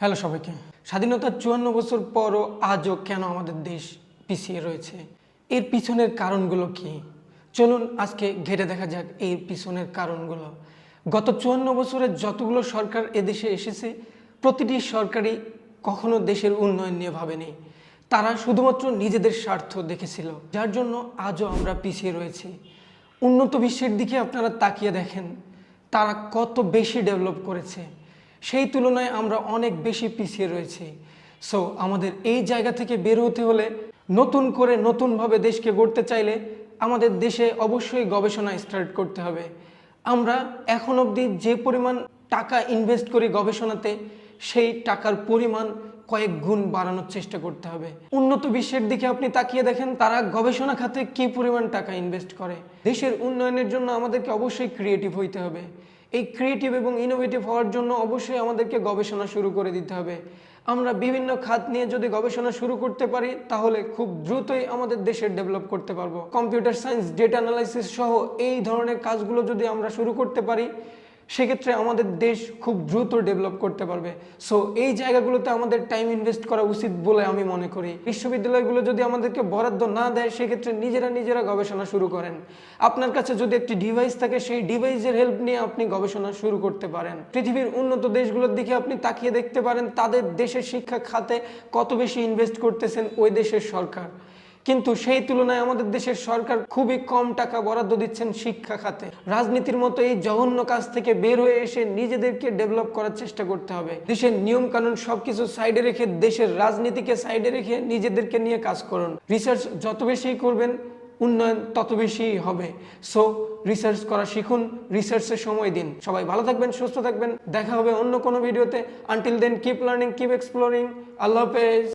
Hello সবাইকে। স্বাধীনতার চুয়ান্ন বছর পরও আজও কেন আমাদের দেশ পিছিয়ে রয়েছে? এর পিছনের কারণগুলো কি? চলুন আজকে ঘেটে দেখা যাক এর পিছনের কারণগুলো। গত চুয়ান্ন বছরে যতগুলো সরকার এদেশে এসেছে, প্রতিটি সরকারই কখনো দেশের উন্নয়ন নিয়ে ভাবেনি। তারা শুধুমাত্র নিজেদের স্বার্থ দেখেছিল, যার জন্য আজও আমরা পিছিয়ে রয়েছি। উন্নত বিশ্বের দিকে আপনারা তাকিয়ে দেখেন, তারা কত বেশি ডেভেলপ করেছে। সেই তুলনায় আমরা অনেক বেশি পিছিয়ে রয়েছি। সো আমাদের এই জায়গা থেকে বের হতে হলে নতুন করে নতুনভাবে দেশকে গড়তে চাইলে আমাদের দেশে অবশ্যই গবেষণা স্টার্ট করতে হবে। আমরা এখন অবধি যে পরিমাণ টাকা ইনভেস্ট করি গবেষণাতে, সেই টাকার পরিমাণ কয়েক গুণ বাড়ানোর চেষ্টা করতে হবে। উন্নত বিশ্বের দিকে আপনি তাকিয়ে দেখেন, তারা গবেষণা খাতে কি পরিমাণ টাকা ইনভেস্ট করে। দেশের উন্নয়নের জন্য আমাদেরকে অবশ্যই ক্রিয়েটিভ হইতে হবে। এই ক্রিয়েটিভ এবং ইনোভেটিভ হওয়ার জন্য অবশ্যই আমাদেরকে গবেষণা শুরু করে দিতে হবে। আমরা বিভিন্ন খাত নিয়ে যদি গবেষণা শুরু করতে পারি, তাহলে খুব দ্রুতই আমাদের দেশের ডেভেলপ করতে পারব। কম্পিউটার সায়েন্স ডেটা অ্যানালাইসিস সহ এই ধরনের কাজগুলো যদি আমরা শুরু করতে পারি সেক্ষেত্রে আমাদের দেশ খুব দ্রুত ডেভেলপ করতে পারবে। সো এই জায়গাগুলোতে আমাদের টাইম ইনভেস্ট করা উচিত বলে আমি মনে করি। বিশ্ববিদ্যালয়গুলো যদি আমাদেরকে বরাদ্দ না দেয়, সেক্ষেত্রে নিজেরা নিজেরা গবেষণা শুরু করেন। আপনার কাছে যদি একটি ডিভাইস থাকে, সেই ডিভাইসের হেল্প নিয়ে আপনি গবেষণা শুরু করতে পারেন। পৃথিবীর উন্নত দেশগুলোর দিকে আপনি তাকিয়ে দেখতে পারেন, তাদের দেশের শিক্ষা খাতে কত বেশি ইনভেস্ট করতেছেন ওই দেশের সরকার। কিন্তু সেই তুলনায় আমাদের দেশের সরকার খুবই কম টাকা বরাদ্দ দিচ্ছেন শিক্ষা খাতে। রাজনীতির মতো এই জঘন্য কাজ থেকে বের হয়ে এসে নিজেদেরকে ডেভেলপ করার চেষ্টা করতে হবে। দেশের নিয়ম কানুন সবকিছু সাইডে রেখে, দেশের রাজনীতিকে সাইডে রেখে নিজেদেরকে নিয়ে কাজ করুন। রিসার্চ যত বেশি করবেন, উন্নয়ন তত বেশি হবে। সো, রিসার্চ করা শিখুন রিসার্চের সময় দিন। সবাই ভালো থাকবেন, সুস্থ থাকবেন। দেখা হবে অন্য কোনো ভিডিওতে। Until then keep learning keep exploring আল্লাহ হাফেজ।